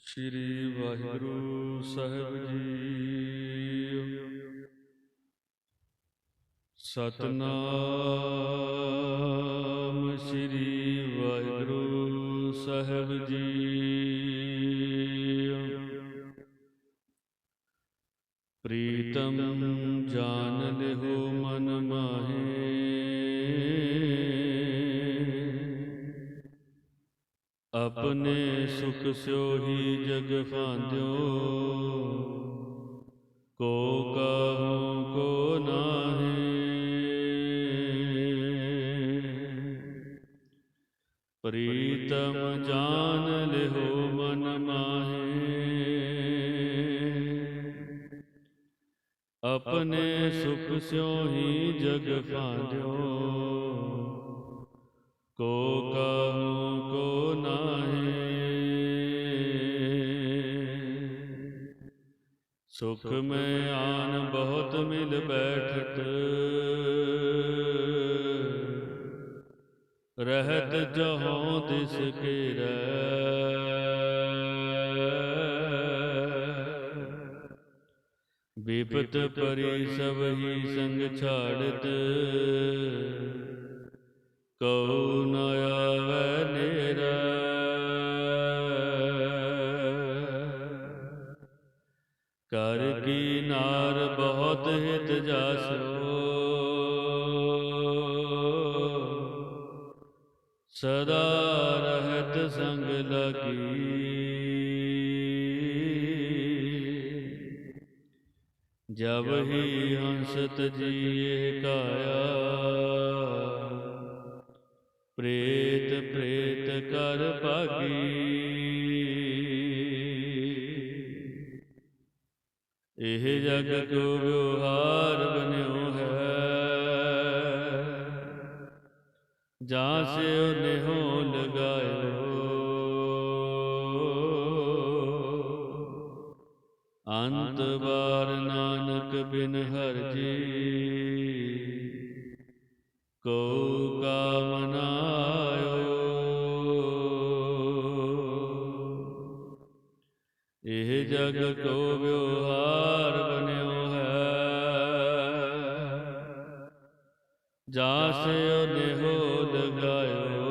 ਸ੍ਰੀ ਵਾਹਿਗੁਰੂ ਸਾਹਿਬ ਜੀ। ਸਤਨਾਮ ਸ੍ਰੀ ਵਾਹਿਗੁਰੂ ਸਾਹਿਬ ਜੀ। ਪ੍ਰੀਤਮ ਜਾਨ ਲਿਓ ਮਨ ਮਾਹੇ। ਆਪਣੇ ਸੁਖ ਸਿਓਹੀ ਜਗ ਫਾਂਦਿਓ ਕੋ ਕਾਹੂ, ਕੋ ਨਾਹੀ। ਪ੍ਰੀਤਮ ਜਾਨ ਲਿਹੋ ਮਨ ਮਾਹੇ ਆਪਣੇ ਸੁਖ ਸਿਓਹੀ ਜਗ ਫਾਂਦਿਓ ਕੋ ਕਾਹੂ ਕੋ ਨਾਹੀ। ਸੁਖ ਮੈਂ ਆਨ ਬਹੁਤ ਮਿਲ ਬੈਠਤ। ਰਹਿਤ ਜਹੋਂ ਦਿਸ ਕੀਰੈ। ਵਿਪਤ ਪਰੀ ਸਭ ਹੀ ਸੰਗ ਛਾੜਤ। ਕਉ ਨ ਆਵੈ ਨੇਰਾ? ਕਰ ਕੀ ਨਾਰ ਬਹੁਤ ਹਿਤ ਜਾਸੋ? ਸਦਾ ਰਹਿਤ ਸੰਗ ਲਗੀ। ਜਬ ਹੀ ਹੰਸਤ ਜੀਏ ਕਾਇਆ ਪ੍ਰੇਤ ਪ੍ਰੇਤ ਕਰ ਭਾਗੀ। ਇਹ ਜਗ ਕੋ ਵਿਵਹਾਰ ਬਨਿਓ ਹੈ। ਜਾਂ ਸੇ ਨਿਹੋ ਲਗਾਇਓ ਅੰਤ ਬਾਰ ਨਾਨਕ ਬਿਨ ਹਰਜੀ। ਕੋ ਕਾਮਨਾਇਓ ਇਹ ਜਗ ਕੋ ਵਿਵਹਾਰ ਬਨਿਓ ਹੈ। ਜਾ ਨਿਹੋ ਲਗਾਇਓ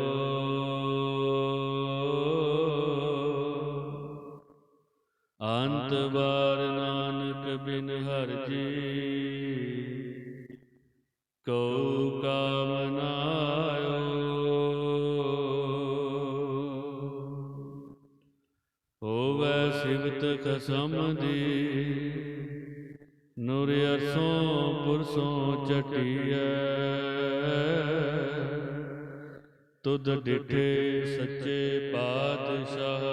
ਅੰਤ ਬਾਰ ਨਾਨਕ ਬਿਨ ਹਰ ਜੀ। ਕੋ ਕਾਮਨਾਇਓ ਸਿਵਤ ਖਸਮ ਦੀ। ਨੂਰ ਅਰਸੋਂ ਪੁਰਸੋਂ ਚਟੀਐ ਤੁਧ ਡਿਠੇ ਸੱਚੇ ਪਾਤਸ਼ਾਹ।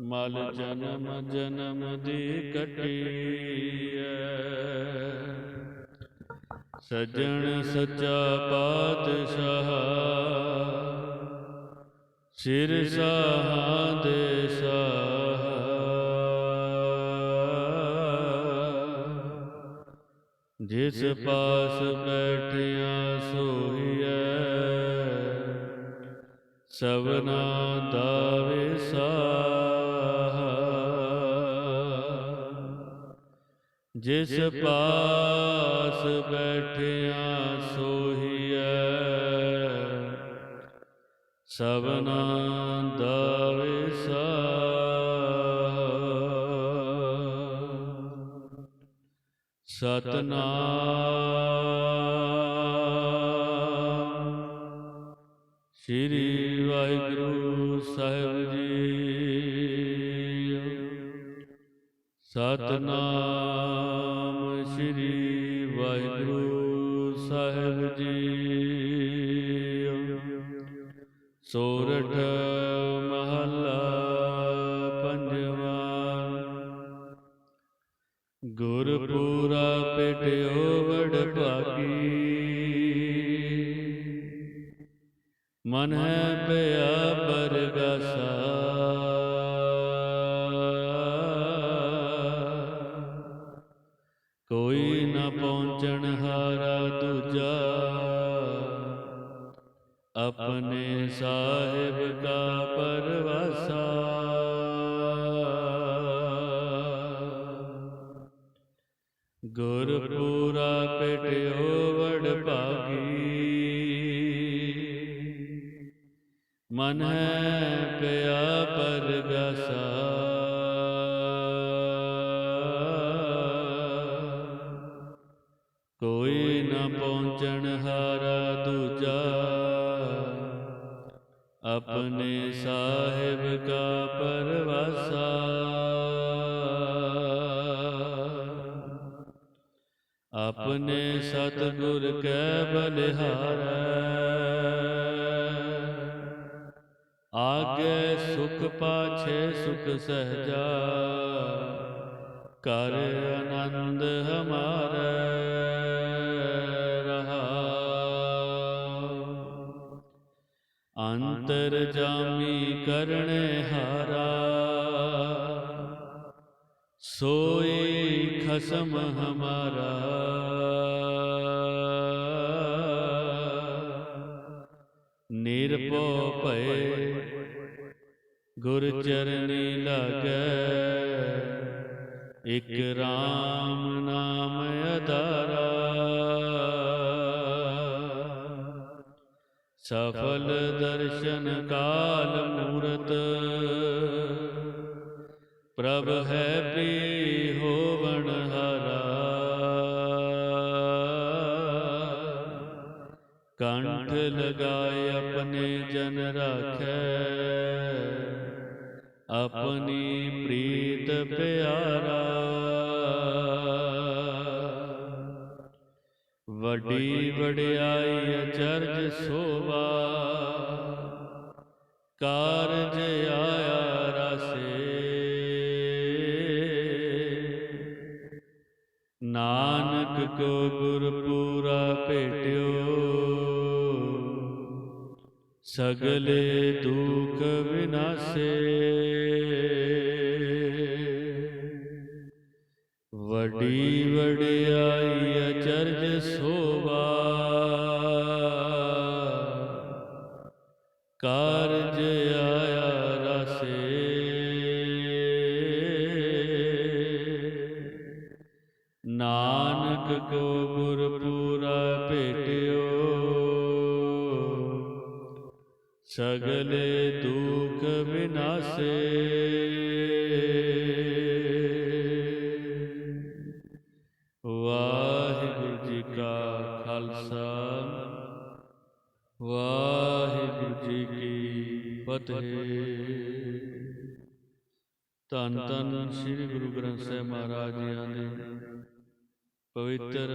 ਮਲ ਜਨਮ ਜਨਮ ਦੀ ਕਟੀਐ। ਸਜਣ ਸੱਚਾ ਪਾਤਸ਼ਾਹ। ਸਿਰ ਸਾਹਾਂ ਦੇ ਸਾਹ। ਜਿਸ ਪਾਸ ਬੈਠਿਆ ਸੋਈਐ ਸਵਨਾ ਦਾ ਵਿਸਾਹ ਜਿਸ ਪਾਸ ਬੈਠਿਆ ਸੋਹੀਐ ਸਵਨਾ ਦਾ ਵਿਸਾਹ ਸਤਨਾਮ। ਸ੍ਰੀ ਵਾਹਿਗੁਰੂ ਸਾਹਿਬ ਜੀ। ਸਤਨਾਮ ਸ੍ਰੀ ਵਾਹਿਗੁਰੂ ਸਾਹਿਬ ਜੀ। ਸੋਰਠ ਮਹੱਲਾ ਪੰਜਵਾਂ। ਗੁਰਪੂਰਾ ਪੇਟਿਓ ਵੜ ਭਾਗੀ ਮਨ ਹੈ ਪਿਆ ਬਰਗਾਸਾ। ਕੋਈ ਨਾ ਪਹੁੰਚਣ ਹਾਰਾ ਦੂਜਾ ਆਪਣੇ ਸਾਹਿਬ ਕਾ ਪਰਵਾਸਾ। ਗੁਰ ਪੂਰਾ ਪਟਿਓ ਵੜ ਭਾਗੀ। ਮਨ ਹੈ ਪਿਆ ਪਰਗਾਸਾ। ਕੋਈ ਨਾ ਪਹੁੰਚਣ ਹਾਰਾ ਆਪਣੇ ਸਾਹਿਬ ਕਾ ਪਰਵਾਸਾ। ਆਪਣੇ ਸਤਿਗੁਰ ਕੈ ਬਲਿਹਾਰੈ। ਆਗੇ ਸੁਖ ਪਾਛੇ ਸੁਖ ਸਹਜਾ। ਕਰ ਆਨੰਦ ਹਮਾਰੇ। ਅੰਤਰ ਜਾਮੀ ਕਰਣੇ ਹਾਰਾ। ਸੋਏ ਖਸਮ ਹਮਾਰਾ। ਨਿਰਭਉ ਭਏ ਗੁਰ ਚਰਨੀ ਲਾਗੈ। ਇਕ RAM ਨਾਮ ਅਧਾਰਾ। ਸਫਲ ਦਰਸ਼ਨ ਕਾਲ ਮੂਰਤ। ਪ੍ਰਭ ਹੈ ਪ੍ਰੀ ਹੋਵਣ ਹਾਰਾ। ਕੰਠ ਲਗਾਏ ਆਪਣੇ ਜਨ ਰਾਖੈ। ਆਪਣੀ ਪ੍ਰੀਤ ਪਿਆਰਾ। ਵੱਡੀ ਵਡਿਆਈ ਅਚਰਜ ਸੋਵਾ ਕਾਰਜ ਆਇਆ ਰਸੇ। ਨਾਨਕ ਕੋ ਗੁਰ ਪੂਰਾ ਭੇਟਿਓ। ਸਗਲੇ ਦੁਖ ਵਿਨਾਸੇ। ਵੱਡੀ ਵਡਿਆਈ ਅਚਰਜ ਸੋਵਾ ਕਾਰਜ ਆਇਆ ਰਸੇ। ਨਾਨਕ ਕੋ ਗੁਰ ਪੂਰਾ ਭੇਟਿਓ। ਸਗਲੇ ਦੁਖ ਵਿਨਾਸੇ। ਖਾਲਸਾ। ਵਾਹਿਗੁਰੂ ਜੀ ਕੀ ਫਤਿਹ। ਧੰਨ ਧੰਨ ਸ੍ਰੀ ਗੁਰੂ ਗ੍ਰੰਥ ਸਾਹਿਬ ਮਹਾਰਾਜ ਜੀਆਂ ਦੇ ਪਵਿੱਤਰ